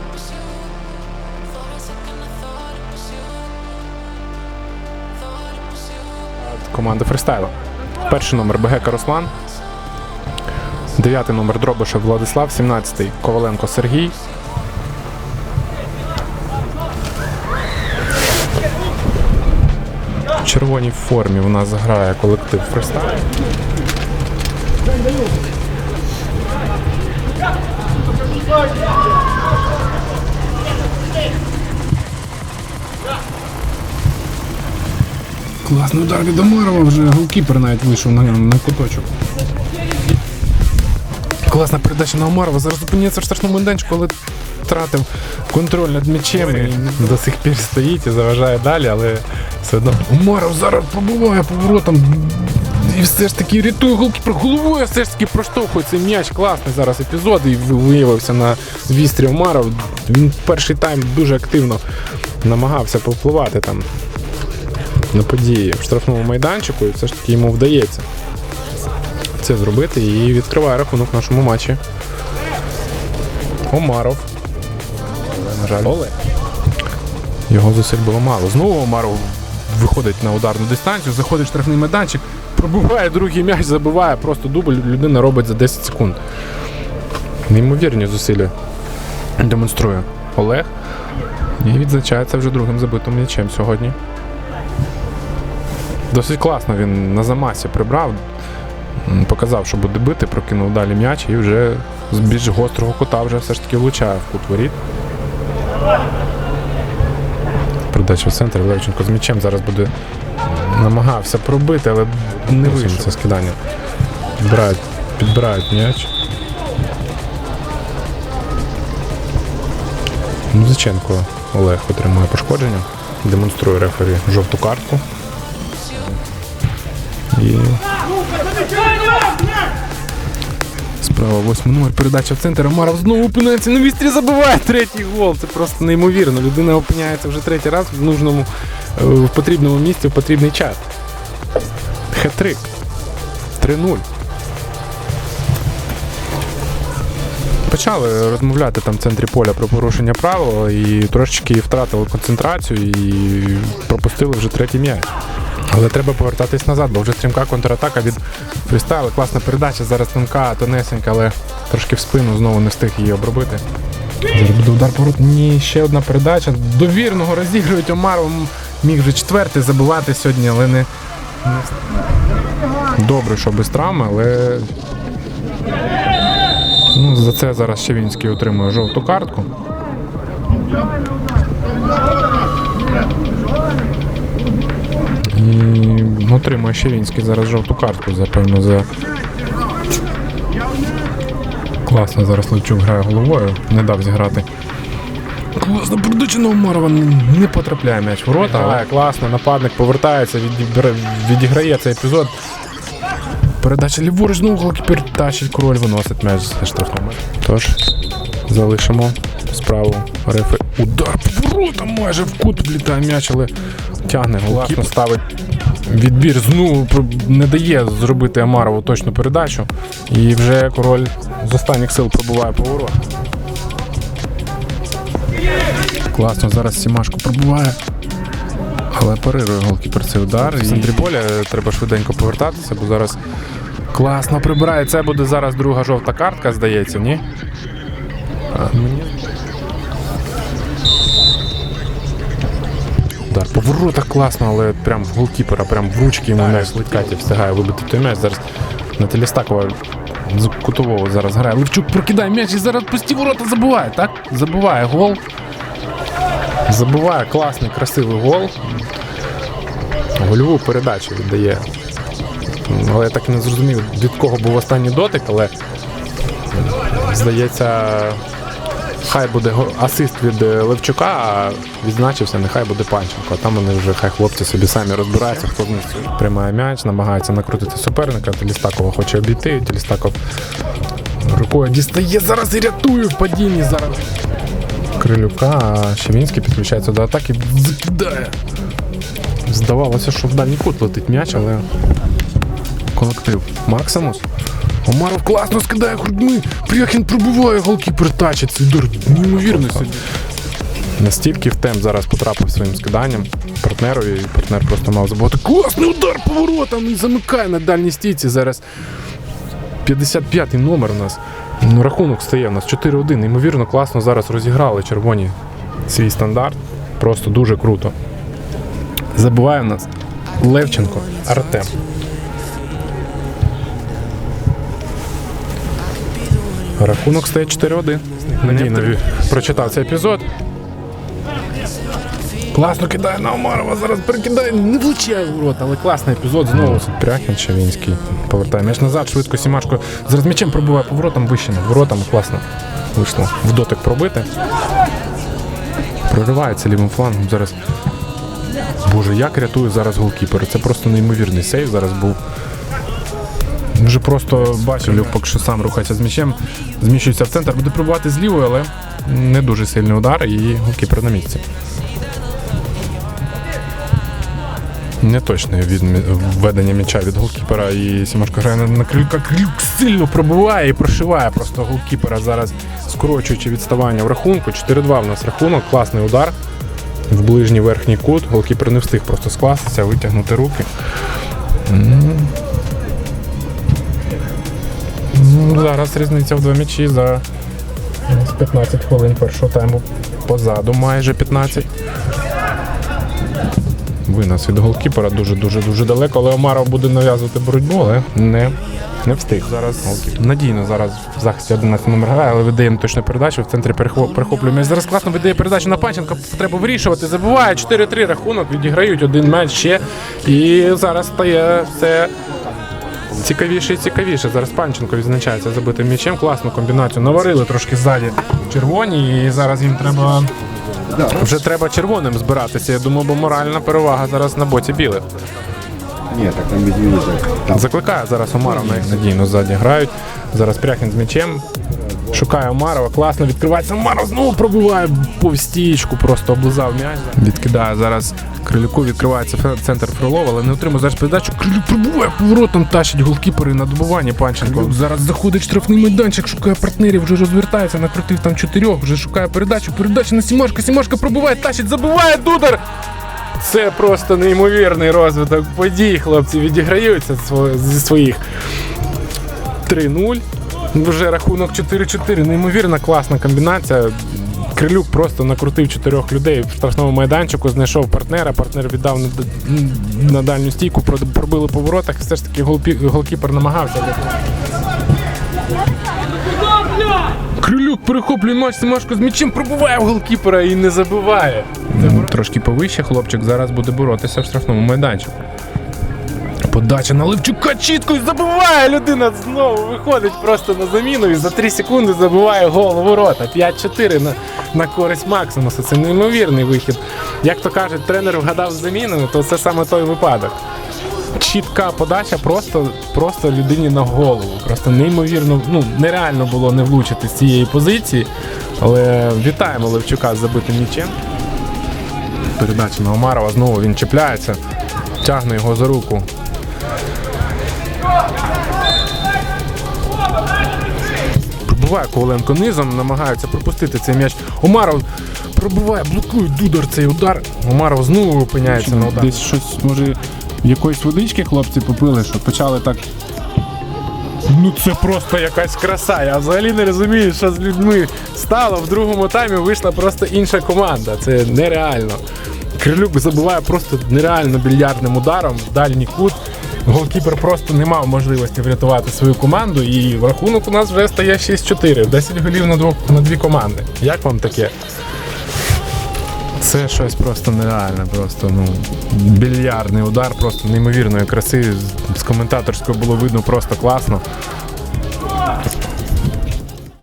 it was you. For a second, I thought it was you. Thought it was you. команди фристайлу. Перший номер Бегека Руслан. Дев'ятий номер Дробишев Владислав, 17-й Коваленко Сергій. Червоній формі в нас грає колектив фристайл. Класний удар від Омарова, вже голкіпер навіть вийшов на, на куточок. Класна передача на Омарова. Зараз зупиняється в штрафному майданчику, але втратив контроль над м'ячем і до сих пір стоїть і заважає далі, але все одно. Омаров зараз пробуває поворотом. І все ж таки рятує голкіпер. Головою все ж таки проштовхує цей м'яч. Класний зараз епізод і виявився на вістрі Омаров. Він перший тайм дуже активно намагався повпливати там на події в штрафному майданчику, і все ж таки йому вдається це зробити і відкриває рахунок в нашому матчі. Омаров. Але, на жаль, Оле. Його зусиль було мало. Знову Омаров виходить на ударну дистанцію, заходить в штрафний майданчик, пробиває другий м'яч, забиває, просто дубль людина робить за 10 секунд. Неймовірні зусилля демонструє Олег. І відзначається вже другим забитим м'ячем сьогодні. Досить класно він на замасі прибрав, показав, що буде бити, прокинув далі м'яч і вже з більш гострого кута вже все ж таки влучає в кут воріт. Передача в центр. Левченко з м'ячем зараз буде намагався пробити, але не вийшло це скидання. Підбирають, підбирають м'яч. Музиченко Олег отримує пошкодження. Демонструє рефері жовту картку. І... Справа восьмий номер. Передача в центр. Амаров знову опиняється на місці забиває третій гол. Це просто неймовірно. Людина опиняється вже третій раз в нужному, е, в потрібному місці в потрібний час. Хет-трик. 3-0. Почали розмовляти там в центрі поля про порушення правил і трошечки втратили концентрацію і пропустили вже третій м'яч. Але треба повертатись назад, бо вже стрімка контратака від фрістайлу. Класна передача, зараз тонка, тонесенька, але трошки в спину знову не встиг її обробити. Зараз буде удар порут. Ні, ще одна передача. Довірного розігрують Омаров. Міг вже четвертий забивати сьогодні, але не. Добре, що без травми, але. Ну, за це зараз Щевінський отримує жовту картку. Отримує Щевінський зараз жовту картку, запевно, за. Класно зараз Левчук грає головою, не дав зіграти. Класно, передача на Умарова не потрапляє м'яч в ворота, але класно, нападник повертається, відіграє цей епізод. Передача ліворуч, знову голкіпер тащить, король виносить м'яч з штрафними. Тож, залишимо справу рефи. Удар по воротам майже в кут влітає м'яч, але тягне голкіпер. ставить відбір знову не дає зробити Амарову точну передачу. І вже король з останніх сил пробуває поворот. Класно, зараз Сімашко пробуває. Але парирує голкіпер цей удар. В центрі поля треба швиденько повертатися, бо зараз класно прибирає. Це буде зараз друга жовта картка, здається, ні? А, мені... Удар по воротах класно, але прям в голкіпера, прям в ручки йому м'яч Катя встигає вибити той м'яч. Зараз на Телістакова з кутового зараз грає. Левчук прокидає м'яч і зараз пусті ворота забуває, так? Забуває гол. Забуває класний, красивий гол. Гольову передачу віддає. Але я так і не зрозумів, від кого був останній дотик, але здається, хай буде асист від е, Левчука, а відзначився, нехай буде Панченко. А там вони вже хай хлопці собі самі розбираються, хто з них приймає м'яч, намагається накрутити суперника. Телістакова хоче обійти. Телістаков рукою дістає зараз і рятує в падінні зараз. Крилюка, а Щемінський підключається до атаки, закидає. Здавалося, що в дальній кут летить м'яч, але колектив Максимус. Омаров класно скидає грудьми. Пряхін пробиває голкіпер тачить. Це удар неймовірний сьогодні. Настільки в темп зараз потрапив своїм скиданням партнерові, і партнер просто мав забувати. Класний удар поворотом і замикає на дальній стійці. Зараз 55-й номер у нас. Ну, рахунок стає у нас 4-1. Неймовірно, класно зараз розіграли червоні свій стандарт. Просто дуже круто. Забуває у нас Левченко Артем. Рахунок стає 4-1. Надійно прочитав цей епізод. Класно кидає на Омарова, зараз перекидає, не влучає в ворот, але класний епізод. Знову Пряхін Чавінський повертає м'яч назад, швидко Сімашко. Зараз м'ячем пробиває поворотом вище над воротами. Класно вийшло в дотик пробити. Проривається лівим флангом. Зараз. Боже, як рятує зараз голкіпер. Це просто неймовірний сейв зараз був. Вже просто бачив, поки що сам рухається з м'ячем, зміщується в центр, буде пробувати з але не дуже сильний удар і голкіпер на місці. Неточне від введення м'яча від голкіпера і Сімашко грає на, крюка. Крюк сильно пробиває і прошиває просто голкіпера зараз, скорочуючи відставання в рахунку. 4-2 в нас рахунок, класний удар в ближній верхній кут. Голкіпер не встиг просто скластися, витягнути руки. Зараз різниця в два м'ячі за ну, 15 хвилин першого тайму позаду, майже 15. Винос від голкіпера дуже-дуже дуже далеко, але Омаров буде нав'язувати боротьбу, але не, не встиг. Зараз голкіпер. надійно зараз в захисті 11 номер грає, але видає точно передачу. В центрі перехо- перехоплює м'яч. Зараз класно видає передачу на Панченка. Треба вирішувати. Забуває 4-3 рахунок, відіграють один м'яч ще. І зараз стає все цікавіше і цікавіше. Зараз Панченко відзначається забитим м'ячем. Класну комбінацію наварили трошки ззаді червоні, і зараз їм треба. Вже треба червоним збиратися. Я думаю, бо моральна перевага зараз на боці білих. Нет, так там. Там Закликає зараз Омаров на їх надійно ззаді грають. Зараз Пряхін з м'ячем. Шукає Омарова, класно відкривається. Омаров знову пробиває повз стічку, просто облизав м'яч. Відкидає зараз Крилюку, відкривається центр Фролова, але не отримує зараз передачу. Крилюк пробиває поворотом, тащить голкіпери на добування Панченко. Зараз заходить штрафний майданчик, шукає партнерів, вже розвертається, накрутив там чотирьох, вже шукає передачу. Передача на Сімашка, Сімашка пробиває, тащить, забиває Дудар. Це просто неймовірний розвиток подій. Хлопці відіграються зі своїх 3-0. Вже рахунок 4-4. Неймовірна класна комбінація. Крилюк просто накрутив чотирьох людей в штрафному майданчику, знайшов партнера, партнер віддав на, на дальню стійку, пробили по воротах, все ж таки голкіпер намагався. Крилюк перехоплює матч, Семашко з м'ячем пробиває в голкіпера і не забиває. Трошки повище хлопчик зараз буде боротися в штрафному майданчику. Подача на Левчука чітко і забиває людина знову виходить просто на заміну і за 3 секунди забиває гол у ворота. 5-4 на, на користь Максимуса. Це неймовірний вихід. Як то кажуть, тренер вгадав з заміною, то це саме той випадок. Чітка подача просто, просто людині на голову. Просто неймовірно, ну нереально було не влучити з цієї позиції. Але вітаємо Левчука з забитим м'ячем. Передача на Омарова знову він чіпляється, тягне його за руку. Пробиває Коваленко низом, намагається пропустити цей м'яч. Омаров пробиває, блокує Дудар цей удар. Омаров знову опиняється на удар. Десь щось, може, якоїсь водички хлопці попили, що почали так. Ну це просто якась краса. Я взагалі не розумію, що з людьми стало. В другому таймі вийшла просто інша команда. Це нереально. Крилюк забиває просто нереально більярдним ударом в дальній кут. Голкіпер просто не мав можливості врятувати свою команду, і рахунок у нас вже стає 6-4. 10 голів на, двох, на дві команди. Як вам таке? Це щось просто нереальне, просто ну більярдний удар, просто неймовірної краси. З- коментаторського було видно просто класно.